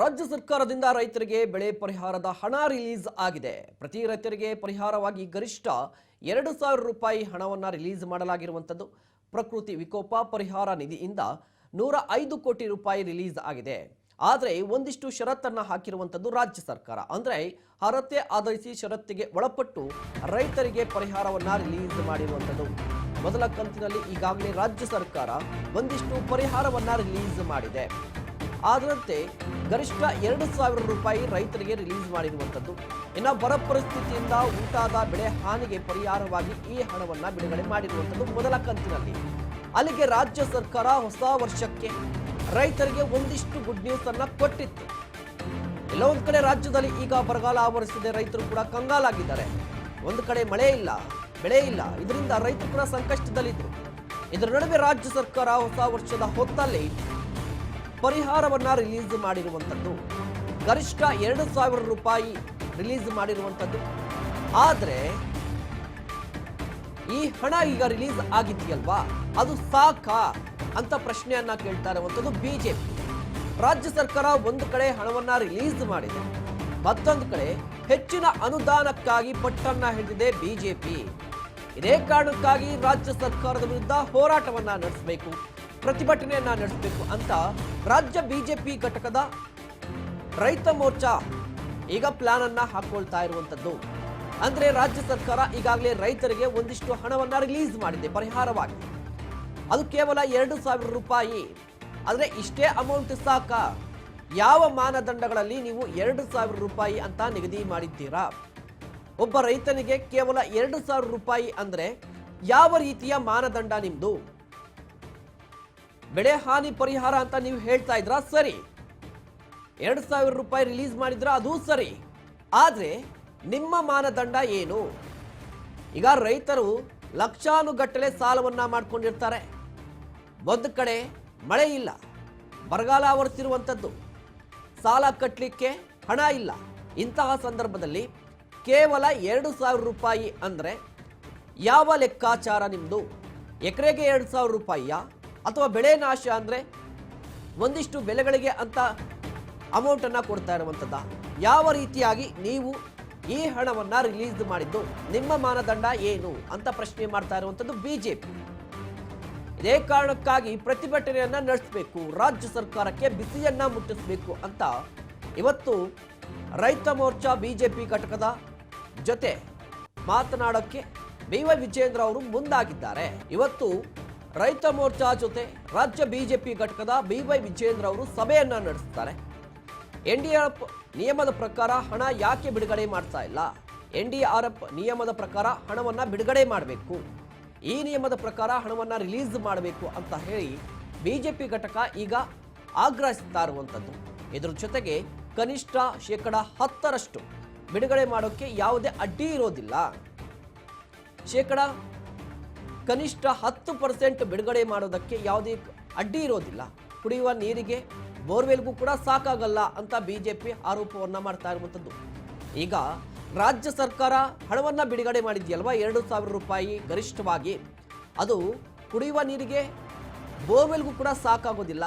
ರಾಜ್ಯ ಸರ್ಕಾರದಿಂದ ರೈತರಿಗೆ ಬೆಳೆ ಪರಿಹಾರದ ಹಣ ರಿಲೀಸ್ ಆಗಿದೆ. ಪ್ರತಿ ರೈತರಿಗೆ ಪರಿಹಾರವಾಗಿ ಗರಿಷ್ಠ ಎರಡು ಸಾವಿರ ರೂಪಾಯಿ ಹಣವನ್ನು ರಿಲೀಸ್ ಮಾಡಲಾಗಿರುವಂಥದ್ದು. ಪ್ರಕೃತಿ ವಿಕೋಪ ಪರಿಹಾರ ನಿಧಿಯಿಂದ ನೂರ ಐದು ಕೋಟಿ ರೂಪಾಯಿ ರಿಲೀಸ್ ಆಗಿದೆ. ಆದರೆ ಒಂದಿಷ್ಟು ಷರತ್ತನ್ನು ಹಾಕಿರುವಂಥದ್ದು ರಾಜ್ಯ ಸರ್ಕಾರ. ಅಂದರೆ ಅರ್ಹತೆ ಆಧರಿಸಿ ಷರತ್ತಿಗೆ ಒಳಪಟ್ಟು ರೈತರಿಗೆ ಪರಿಹಾರವನ್ನು ರಿಲೀಸ್ ಮಾಡಿರುವಂಥದ್ದು. ಮೊದಲ ಕಂತಿನಲ್ಲಿ ಈಗಾಗಲೇ ರಾಜ್ಯ ಸರ್ಕಾರ ಒಂದಿಷ್ಟು ಪರಿಹಾರವನ್ನು ರಿಲೀಸ್ ಮಾಡಿದೆ. ಅದರಂತೆ ಗರಿಷ್ಠ ಎರಡು ಸಾವಿರ ರೂಪಾಯಿ ರೈತರಿಗೆ ರಿಲೀಸ್ ಮಾಡಿರುವಂಥದ್ದು. ಇನ್ನು ಬರ ಪರಿಸ್ಥಿತಿಯಿಂದ ಉಂಟಾದ ಬೆಳೆ ಹಾನಿಗೆ ಪರಿಹಾರವಾಗಿ ಈ ಹಣವನ್ನು ಬಿಡುಗಡೆ ಮಾಡಿರುವಂಥದ್ದು ಮೊದಲ ಕಂತಿನಲ್ಲಿ. ಅಲ್ಲಿಗೆ ರಾಜ್ಯ ಸರ್ಕಾರ ಹೊಸ ವರ್ಷಕ್ಕೆ ರೈತರಿಗೆ ಒಂದಿಷ್ಟು ಗುಡ್ ನ್ಯೂಸ್ ಅನ್ನ ಕೊಟ್ಟಿತ್ತು. ಕೆಲವೊಂದು ಕಡೆ ರಾಜ್ಯದಲ್ಲಿ ಈಗ ಬರಗಾಲ ಆವರಿಸಿದೆ ರೈತರು ಕೂಡ ಕಂಗಾಲಾಗಿದ್ದಾರೆ. ಒಂದು ಕಡೆ ಮಳೆ ಇಲ್ಲ, ಬೆಳೆ ಇಲ್ಲ, ಇದರಿಂದ ರೈತರು ಕೂಡ ಸಂಕಷ್ಟದಲ್ಲಿದ್ದರು ಇದರ ನಡುವೆ ರಾಜ್ಯ ಸರ್ಕಾರ ಹೊಸ ವರ್ಷದ ಹೊತ್ತಲ್ಲಿ ಪರಿಹಾರವನ್ನ ರಿಲೀಸ್ ಮಾಡಿರುವಂಥದ್ದು. ಗರಿಷ್ಠ ಎರಡು ಸಾವಿರ ರೂಪಾಯಿ ರಿಲೀಸ್ ಮಾಡಿರುವಂಥದ್ದು. ಆದರೆ, ಈ ಹಣ ಈಗ ರಿಲೀಸ್ ಆಗಿದೆಯಲ್ವಾ? ಅದು ಸಾಕಾ ಅಂತ ಪ್ರಶ್ನೆಯನ್ನ ಕೇಳ್ತಾ ಇರುವಂಥದ್ದು ಬಿಜೆಪಿ. ರಾಜ್ಯ ಸರ್ಕಾರ ಒಂದು ಕಡೆ ಹಣವನ್ನ ರಿಲೀಸ್ ಮಾಡಿದೆ. ಮತ್ತೊಂದು ಕಡೆ ಹೆಚ್ಚಿನ ಅನುದಾನಕ್ಕಾಗಿ ಪಟ್ಟನ್ನ ಹಿಡಿದಿದೆ ಬಿಜೆಪಿ. ಇದೇ ಕಾರಣಕ್ಕಾಗಿ ರಾಜ್ಯ ಸರ್ಕಾರದ ವಿರುದ್ಧ ಹೋರಾಟವನ್ನ ನಡೆಸಬೇಕು. ಪ್ರತಿಭಟನೆಯನ್ನ ನಡೆಸಬೇಕು ಅಂತ ರಾಜ್ಯ ಬಿಜೆಪಿ ಘಟಕದ ರೈತ ಮೋರ್ಚಾ ಈಗ ಪ್ಲಾನ್ ಅನ್ನ ಹಾಕೊಳ್ತಾ ಇರುವಂತದ್ದು. ಅಂದ್ರೆ ರಾಜ್ಯ ಸರ್ಕಾರ ಈಗಾಗಲೇ ರೈತರಿಗೆ ಒಂದಿಷ್ಟು ಹಣವನ್ನ ರಿಲೀಸ್ ಮಾಡಿದೆ ಪರಿಹಾರವಾಗಿ. ಅದು ಕೇವಲ ಎರಡು ಸಾವಿರ ರೂಪಾಯಿ. ಆದರೆ ಇಷ್ಟೇ ಅಮೌಂಟ್ ಸಾಕ. ಯಾವ ಮಾನದಂಡಗಳಲ್ಲಿ ನೀವು ಎರಡು ಸಾವಿರ ರೂಪಾಯಿ ಅಂತ ನಿಗದಿ ಮಾಡಿದ್ದೀರಾ? ಒಬ್ಬ ರೈತನಿಗೆ ಕೇವಲ ಎರಡು ಸಾವಿರ ರೂಪಾಯಿ ಅಂದ್ರೆ ಯಾವ ರೀತಿಯ ಮಾನದಂಡ ನಿಮ್ದು? ಬೆಳೆ ಹಾನಿ ಪರಿಹಾರ ಅಂತ ನೀವು ಹೇಳ್ತಾ ಇದ್ರ? ಸರಿ. ಎರಡು ಸಾವಿರ ರೂಪಾಯಿ ರಿಲೀಸ್ ಮಾಡಿದ್ರ ಅದು ಸರಿ. ಆದ್ರೆ ನಿಮ್ಮ ಮಾನದಂಡ ಏನು? ಈಗ ರೈತರು ಲಕ್ಷಾನುಗಟ್ಟಲೆ ಸಾಲವನ್ನ ಮಾಡ್ಕೊಂಡಿರ್ತಾರೆ. ಒಂದು ಕಡೆ ಮಳೆ ಇಲ್ಲ, ಬರಗಾಲ ಆವರಿಸಿರುವಂಥದ್ದು ಸಾಲ ಕಟ್ಟಲಿಕ್ಕೆ ಹಣ ಇಲ್ಲ. ಇಂತಹ ಸಂದರ್ಭದಲ್ಲಿ ಕೇವಲ ಎರಡು ಸಾವಿರ ರೂಪಾಯಿ ಅಂದರೆ ಯಾವ ಲೆಕ್ಕಾಚಾರ ನಿಮ್ಮದು ಎಕರೆಗೆ ಎರಡು ಸಾವಿರ ರೂಪಾಯಿಯ? ಅಥವಾ ಬೆಳೆ ನಾಶ ಅಂದರೆ ಒಂದಿಷ್ಟು ಬೆಲೆಗಳಿಗೆ ಅಂತ ಅಮೌಂಟನ್ನು ಕೊಡ್ತಾ ಇರುವಂಥದ್ದ. ಯಾವ ರೀತಿಯಾಗಿ ನೀವು ಈ ಹಣವನ್ನು ರಿಲೀಸ್ ಮಾಡಿದ್ದು, ನಿಮ್ಮ ಮಾನದಂಡ ಏನು ಅಂತ ಪ್ರಶ್ನೆ ಮಾಡ್ತಾ ಇರುವಂಥದ್ದು ಬಿಜೆಪಿ ಇದೇ ಕಾರಣಕ್ಕಾಗಿ ಪ್ರತಿಭಟನೆಯನ್ನು ನಡೆಸಬೇಕು, ರಾಜ್ಯ ಸರ್ಕಾರಕ್ಕೆ ಬಿಸಿಯನ್ನ ಮುಟ್ಟಿಸಬೇಕು ಅಂತ ಇವತ್ತು ರೈತ ಮೋರ್ಚಾ ಬಿಜೆಪಿ ಘಟಕದ ಜೊತೆ ಮಾತನಾಡೋಕ್ಕೆ ಬಿ ವೈ ವಿಜೇಂದ್ರ ಅವರು ಮುಂದಾಗಿದ್ದಾರೆ. ಇವತ್ತು ರೈತ ಮೋರ್ಚಾ ಜೊತೆ ರಾಜ್ಯ ಬಿಜೆಪಿ ಘಟಕದ ಬಿವೈ ವಿಜೇಂದ್ರ ಅವರು ಸಭೆಯನ್ನ ನಡೆಸ್ತಾರೆ ಎನ್ಡಿಆರ್ಎಫ್ ನಿಯಮದ ಪ್ರಕಾರ ಹಣ ಯಾಕೆ ಬಿಡುಗಡೆ ಮಾಡ್ತಾ ಇಲ್ಲ? ಎನ್ಡಿಆರ್ಎಫ್ ನಿಯಮದ ಪ್ರಕಾರ ಹಣವನ್ನ ಬಿಡುಗಡೆ ಮಾಡಬೇಕು. ಈ ನಿಯಮದ ಪ್ರಕಾರ ಹಣವನ್ನ ರಿಲೀಸ್ ಮಾಡಬೇಕು ಅಂತ ಹೇಳಿ ಬಿಜೆಪಿ ಘಟಕ ಈಗ ಆಗ್ರಹಿಸ್ತಾ ಇರುವಂಥದ್ದು ಇದರ ಜೊತೆಗೆ ಕನಿಷ್ಠ ಶೇಕಡ ಹತ್ತರಷ್ಟು ಬಿಡುಗಡೆ ಮಾಡೋಕ್ಕೆ ಯಾವುದೇ ಅಡ್ಡಿ ಇರೋದಿಲ್ಲ. ಶೇಕಡ ಕನಿಷ್ಠ ಹತ್ತು ಪರ್ಸೆಂಟ್ ಬಿಡುಗಡೆ ಮಾಡೋದಕ್ಕೆ ಯಾವುದೇ ಅಡ್ಡಿ ಇರೋದಿಲ್ಲ. ಕುಡಿಯುವ ನೀರಿಗೆ, ಬೋರ್ವೆಲ್ಗೂ ಕೂಡ ಸಾಕಾಗಲ್ಲ ಅಂತ ಬಿಜೆಪಿ ಆರೋಪವನ್ನ ಮಾಡ್ತಾ ಇರುವಂಥದ್ದು. ಈಗ ರಾಜ್ಯ ಸರ್ಕಾರ ಹಣವನ್ನ ಬಿಡುಗಡೆ ಮಾಡಿದ್ಯಲ್ವಾ? ಎರಡು ಸಾವಿರ ರೂಪಾಯಿ ಗರಿಷ್ಠವಾಗಿ. ಅದು ಕುಡಿಯುವ ನೀರಿಗೆ, ಬೋರ್ವೆಲ್ಗೂ ಕೂಡ ಸಾಕಾಗೋದಿಲ್ಲ.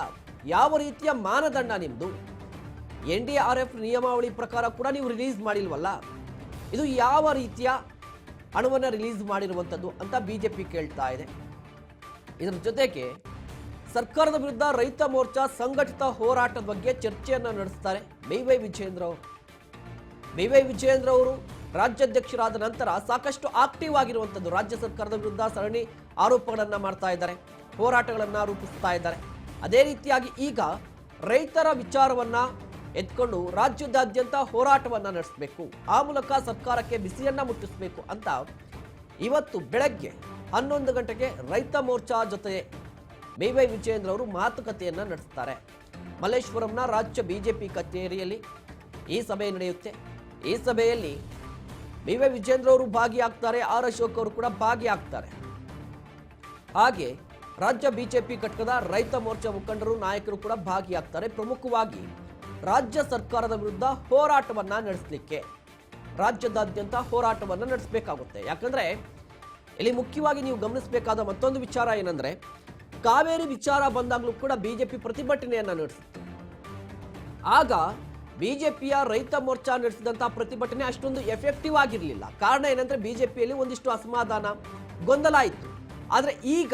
ಯಾವ ರೀತಿಯ ಮಾನದಂಡ ನಿಮ್ಮದು ಎನ್ ಡಿ ಆರ್ ಎಫ್ ನಿಯಮಾವಳಿ ಪ್ರಕಾರ ಕೂಡ ನೀವು ರಿಲೀಸ್ ಮಾಡಿಲ್ವಲ್ಲ? ಇದು ಯಾವ ರೀತಿಯ ಹಣವನ್ನು ರಿಲೀಸ್ ಮಾಡಿರುವಂಥದ್ದು ಅಂತ ಬಿ ಜೆ ಪಿ ಕೇಳ್ತಾ ಇದೆ. ಇದರ ಜೊತೆಗೆ ಸರ್ಕಾರದ ವಿರುದ್ಧ ರೈತ ಮೋರ್ಚಾ ಸಂಘಟಿತ ಹೋರಾಟದ ಬಗ್ಗೆ ಚರ್ಚೆಯನ್ನು ನಡೆಸ್ತಾರೆ ಬಿ ವೈ ವಿಜೇಂದ್ರ ಅವರು. ಬಿ ವೈ ವಿಜಯೇಂದ್ರ ಅವರು ರಾಜ್ಯಾಧ್ಯಕ್ಷರಾದ ನಂತರ ಸಾಕಷ್ಟು ಆಕ್ಟಿವ್ ಆಗಿರುವಂಥದ್ದು ರಾಜ್ಯ ಸರ್ಕಾರದ ವಿರುದ್ಧ ಸರಣಿ ಆರೋಪಗಳನ್ನು ಮಾಡ್ತಾ ಇದ್ದಾರೆ, ಹೋರಾಟಗಳನ್ನು ರೂಪಿಸ್ತಾ ಇದ್ದಾರೆ. ಅದೇ ರೀತಿಯಾಗಿ ಈಗ ರೈತರ ವಿಚಾರವನ್ನ ಎತ್ಕೊಂಡು ರಾಜ್ಯದಾದ್ಯಂತ ಹೋರಾಟವನ್ನ ನಡೆಸಬೇಕು. ಆ ಮೂಲಕ ಸರ್ಕಾರಕ್ಕೆ ಬಿಸಿಯನ್ನ ಮುಟ್ಟಿಸಬೇಕು ಅಂತ ಇವತ್ತು ಬೆಳಗ್ಗೆ ಹನ್ನೊಂದು ಗಂಟೆಗೆ ರೈತ ಮೋರ್ಚಾ ಜೊತೆ ಬಿ ವೈ ವಿಜಯೇಂದ್ರ ಅವರು ಮಾತುಕತೆಯನ್ನ ನಡೆಸ್ತಾರೆ. ಮಲ್ಲೇಶ್ವರಂನ ರಾಜ್ಯ ಬಿಜೆಪಿ ಕಚೇರಿಯಲ್ಲಿ ಈ ಸಭೆ ನಡೆಯುತ್ತೆ. ಈ ಸಭೆಯಲ್ಲಿ ಬಿ ವೈ ವಿಜೇಂದ್ರ ಅವರು ಭಾಗಿಯಾಗ್ತಾರೆ, ಆರ್ ಅಶೋಕ್ ಅವರು ಕೂಡ ಭಾಗಿಯಾಗ್ತಾರೆ. ಹಾಗೆ ರಾಜ್ಯ ಬಿಜೆಪಿ ಘಟಕದ ರೈತ ಮೋರ್ಚಾ ಮುಖಂಡರು, ನಾಯಕರು ಕೂಡ ಭಾಗಿಯಾಗ್ತಾರೆ. ಪ್ರಮುಖವಾಗಿ ರಾಜ್ಯ ಸರ್ಕಾರದ ವಿರುದ್ಧ ಹೋರಾಟವನ್ನು ನಡೆಸಲಿಕ್ಕೆ, ರಾಜ್ಯದಾದ್ಯಂತ ಹೋರಾಟವನ್ನು ನಡೆಸಬೇಕಾಗುತ್ತೆ. ಯಾಕಂದ್ರೆ, ಇಲ್ಲಿ ಮುಖ್ಯವಾಗಿ ನೀವು ಗಮನಿಸಬೇಕಾದ ಮತ್ತೊಂದು ವಿಚಾರ ಏನಂದ್ರೆ, ಕಾವೇರಿ ವಿಚಾರ ಬಂದಾಗಲೂ ಕೂಡ ಬಿಜೆಪಿ ಪ್ರತಿಭಟನೆಯನ್ನು ನಡೆಸಿತ್ತು. ಆಗ ಬಿಜೆಪಿಯ ರೈತ ಮೋರ್ಚಾ ನಡೆಸಿದಂಥ ಪ್ರತಿಭಟನೆ ಅಷ್ಟೊಂದು ಎಫೆಕ್ಟಿವ್ ಆಗಿರಲಿಲ್ಲ. ಕಾರಣ ಏನಂದ್ರೆ, ಬಿಜೆಪಿಯಲ್ಲಿ ಒಂದಿಷ್ಟು ಅಸಮಾಧಾನ, ಗೊಂದಲ ಇತ್ತು. ಆದರೆ ಈಗ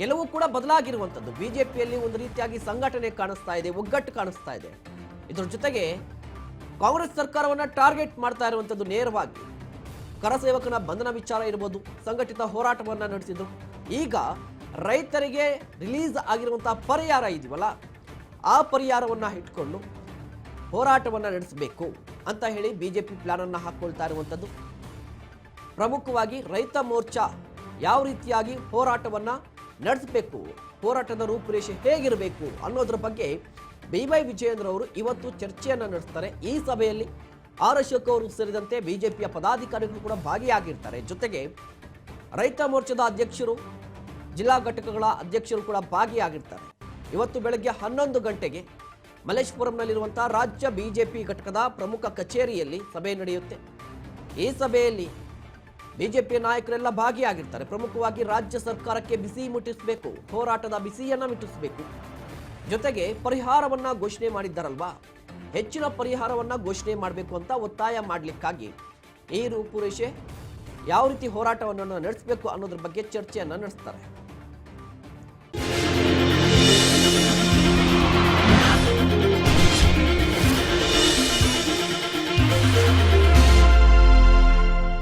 ಎಲ್ಲವೂ ಕೂಡ ಬದಲಾಗಿರುವಂಥದ್ದು ಬಿಜೆಪಿಯಲ್ಲಿ ಒಂದು ರೀತಿಯಾಗಿ ಸಂಘಟನೆ ಕಾಣಿಸ್ತಾ ಇದೆ, ಒಗ್ಗಟ್ಟು ಕಾಣಿಸ್ತಾ ಇದೆ. ಇದ್ರ ಜೊತೆಗೆ ಕಾಂಗ್ರೆಸ್ ಸರ್ಕಾರವನ್ನ ಟಾರ್ಗೆಟ್ ಮಾಡ್ತಾ ಇರುವಂಥದ್ದು ನೇರವಾಗಿ. ಕರಸೇವಕನ ಬಂಧನ ವಿಚಾರ ಇರ್ಬೋದು, ಸಂಘಟಿತ ಹೋರಾಟವನ್ನ ನಡೆಸಿದ್ರು. ಈಗ ರೈತರಿಗೆ ರಿಲೀಸ್ ಆಗಿರುವಂತಹ ಪರಿಹಾರ ಇದೆಯಲ್ಲ, ಆ ಪರಿಹಾರವನ್ನ ಇಟ್ಕೊಂಡು ಹೋರಾಟವನ್ನ ನಡೆಸಬೇಕು ಅಂತ ಹೇಳಿ ಬಿಜೆಪಿ ಪ್ಲಾನ್ ಅನ್ನ ಹಾಕೊಳ್ತಾ ಇರುವಂಥದ್ದು ಪ್ರಮುಖವಾಗಿ ರೈತ ಮೋರ್ಚಾ ಯಾವ ರೀತಿಯಾಗಿ ಹೋರಾಟವನ್ನ ನಡೆಸಬೇಕು, ಹೋರಾಟದ ರೂಪುರೇಷೆ ಹೇಗಿರಬೇಕು ಅನ್ನೋದ್ರ ಬಗ್ಗೆ ಬಿ ವೈ ವಿಜಯೇಂದ್ರ ಅವರು ಇವತ್ತು ಚರ್ಚೆಯನ್ನ ನಡೆಸ್ತಾರೆ. ಈ ಸಭೆಯಲ್ಲಿ ಆರ್ ಅಶೋಕ್ ಅವರು ಸೇರಿದಂತೆ ಬಿಜೆಪಿಯ ಪದಾಧಿಕಾರಿಗಳು ಕೂಡ ಭಾಗಿಯಾಗಿರ್ತಾರೆ. ಜೊತೆಗೆ ರೈತ ಮೋರ್ಚಾದ ಅಧ್ಯಕ್ಷರು, ಜಿಲ್ಲಾ ಘಟಕಗಳ ಅಧ್ಯಕ್ಷರು ಕೂಡ ಭಾಗಿಯಾಗಿರ್ತಾರೆ. ಇವತ್ತು ಬೆಳಗ್ಗೆ ಹನ್ನೊಂದು ಗಂಟೆಗೆ ಮಲ್ಲೇಶ್ವರಂನಲ್ಲಿರುವಂತಹ ರಾಜ್ಯ ಬಿಜೆಪಿ ಘಟಕದ ಪ್ರಮುಖ ಕಚೇರಿಯಲ್ಲಿ ಸಭೆ ನಡೆಯುತ್ತೆ. ಈ ಸಭೆಯಲ್ಲಿ ಬಿಜೆಪಿ ನಾಯಕರೆಲ್ಲ ಭಾಗಿಯಾಗಿರ್ತಾರೆ. ಪ್ರಮುಖವಾಗಿ ರಾಜ್ಯ ಸರ್ಕಾರಕ್ಕೆ ಬಿಸಿ ಮುಟ್ಟಿಸಬೇಕು, ಹೋರಾಟದ ಬಿಸಿಯನ್ನು ಮುಟ್ಟಿಸಬೇಕು. ಜೊತೆಗೆ ಪರಿಹಾರವನ್ನ ಘೋಷಣೆ ಮಾಡಿದ್ದಾರಲ್ವಾ? ಹೆಚ್ಚಿನ ಪರಿಹಾರವನ್ನ ಘೋಷಣೆ ಮಾಡಬೇಕು ಅಂತ ಒತ್ತಾಯ ಮಾಡಲಿಕ್ಕಾಗಿ ಈ ರೂಪುರೇಷೆ ಯಾವ ರೀತಿ ಹೋರಾಟವನ್ನು ನಡೆಸಬೇಕು ಅನ್ನೋದ್ರ ಬಗ್ಗೆ ಚರ್ಚೆಯನ್ನು ನಡೆಸ್ತಾರೆ.